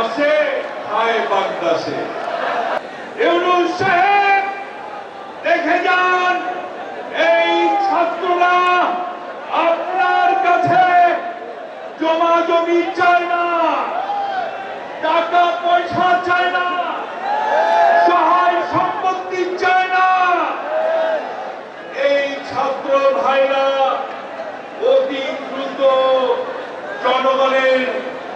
হাসে খায় বাগদাসে। ইউনুস সাহেব, দেখে যান, এই ছাত্ররা আপনার কাছে জমা জমি চায় না টাকা পয়সা চায় না, সহায় সম্পত্তি চায় না। এই ছাত্র ভাইরা অতি দ্রুত জনগণের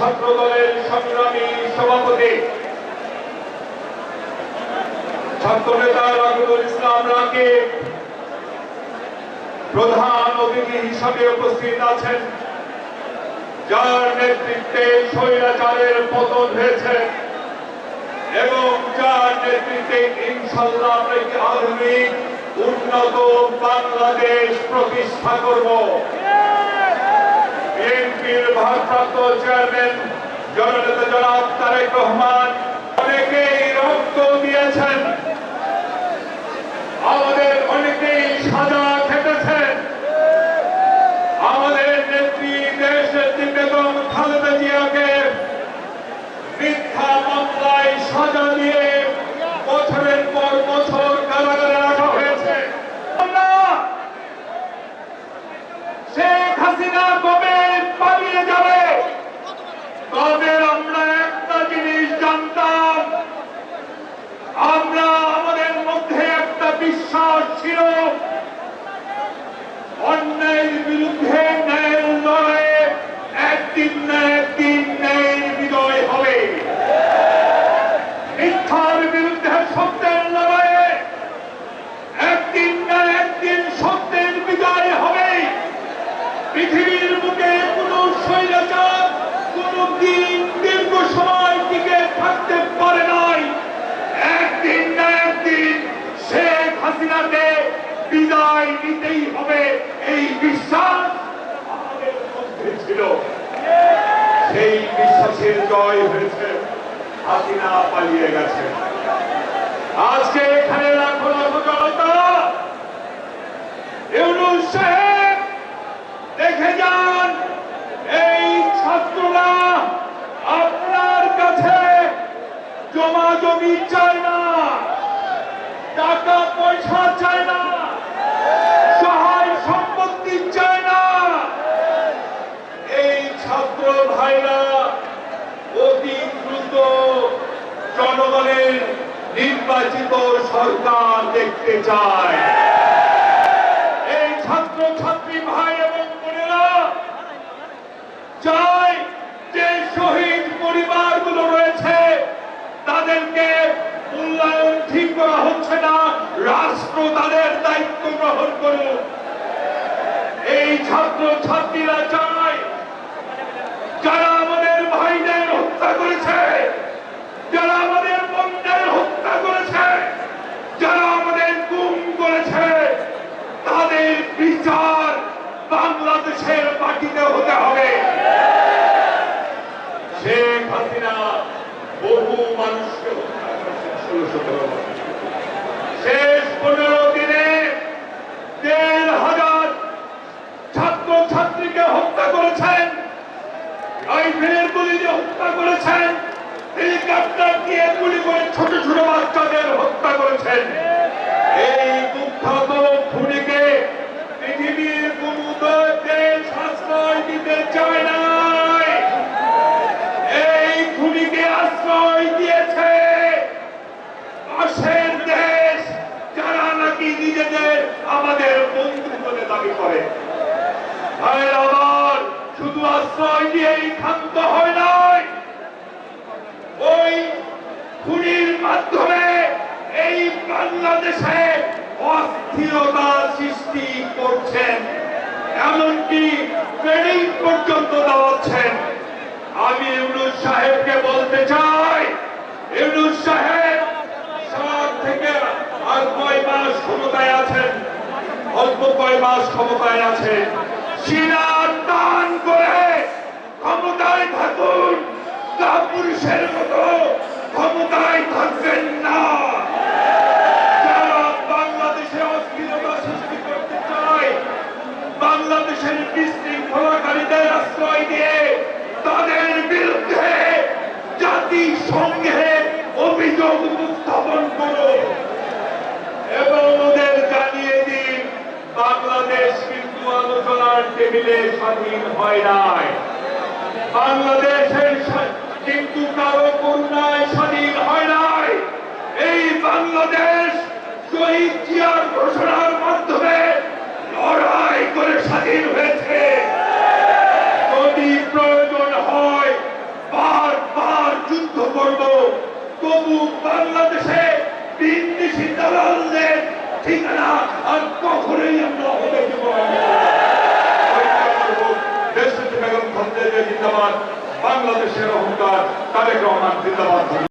ছাত্র দলের সংগ্রামী সভাপতি ছাত্র নেতা রাকিবুল ইসলাম রাকিব, প্রধান অতিথি হিসাবে উপস্থিত আছেন, যার নেতৃত্বে স্বৈরাচারের পতন হয়েছে এবং যার নেতৃত্বে ইনশাল্লাহ আধুনিক, উন্নত বাংলাদেশ প্রতিষ্ঠা করব। বিএনপির ভারপ্রাপ্ত চেয়ারম্যান জননেতা জনাব তারেক রহমান অনেকেই রক্ত দিয়েছেন। আমাদের অনেকেই সাজা খেটেছেন। আমাদের নেত্রী দেশ নেত্রী খালেদা জিয়াকে মিথ্যা মামলায় সাজা দিয়ে বছরের পর বছর কারাগারে রাখা হয়েছে। শেখ হাসিনা পালিয়ে যাবে। হবে এই বিশ্বাস আমাদের মধ্যে ছিল। সেই বিশ্বাসের জয় হয়েছে, হাসিনা পালিয়ে গেছে। আজকে এখানে লাখো লাখো জনতা দেখে যান, এই ছাত্ররা আপনার কাছে জমা জমি চায় না টাকা পয়সা চায় না সহায় সম্পত্তি চায় না এই ছাত্র ভাইরা অতি দ্রুত নির্বাচিত সরকার দেখতে চায়। এই ছাত্র ছাত্রী ভাই এবং বোনেরা, চাই যে শহীদ পরিবারগুলো রয়েছে, তাদেরকে মূল্যায়ন ঠিক করা হচ্ছে না, রাষ্ট্র তাদের দায়িত্ব গ্রহণ করুক। এই ছাত্র ছাত্রীরা চায় যারা আমাদের ভাইদের হত্যা করেছে যারা আমাদের বোনদের হত্যা করেছে যারা আমাদের গুম করেছে তাদের বিচার বাংলাদেশের মাটিতে হতে হবে শেখ হাসিনা বহু মানুষকে হত্যা করেছেন ষোলো সতেরো বছর। শেষ পনেরো দিনে দেড় হাজার ছাত্র ছাত্রীকে হত্যা করেছেন রাইফেলের গুলি দিয়ে হত্যা করেছেন হেলিকপ্টার দিয়ে গুলি করে ছোট ছোট বাচ্চাদের হত্যা করেছেন এই কুখ্যাত খুনিকে পৃথিবীর কোন দেশ আশ্রয় দিতে চায় নাই এই খুনিকে আশ্রয় দিয়েছে পাশের দেশ যারা নাকি নিজেদের আমাদের বন্ধু বলে দাবি করে। শুধু আশ্রয় দিয়েই ক্ষান্ত হয় নাই। ওই খুনির মাধ্যমে এই বাংলাদেশে অস্থিরতা সৃষ্টি করছেন। এমনকি ট্রেনিং পর্যন্ত দেওয়াচ্ছেন। আমি ইউনুস সাহেবকে বলতে চাই, ইউনুস সাহেব সব থেকে আর কয় মাস ক্ষমতায় আছেন। অল্প কয় মাস ক্ষমতায় আছে। ক্ষমতায় থাকুন। কাপুরুষের মতো ক্ষমতায় থাকবেন না যারা বাংলাদেশে অস্থিরতা সৃষ্টি করতে চায় বাংলাদেশের বিশৃঙ্খলাকারীদের আশ্রয় দিয়ে তাদের বিরুদ্ধে জাতিসংঘে অভিযোগ উত্থাপন করো এবং ওদের জানিয়ে দিন বাংলাদেশ কিন্তু টেবিলে স্বাধীন হয় নাই। বাংলাদেশের কিন্তু কারও করুণায় স্বাধীন হয় নাই। এই বাংলাদেশ শহীদ ঘোষণার মাধ্যমে লড়াই করে স্বাধীন হয়েছে। যদি প্রয়োজন হয়, বারবার যুদ্ধ করব। তবু বাংলাদেশে বিন্দিসি দালালদের ঠিকানা আর কখনোই আমরা হতে দেব। দেশ বেগম খালেদা জিয়া জিন্দাবাদ। বাংলাদেশের অহংকার তারেক রহমান জিন্দাবাদ।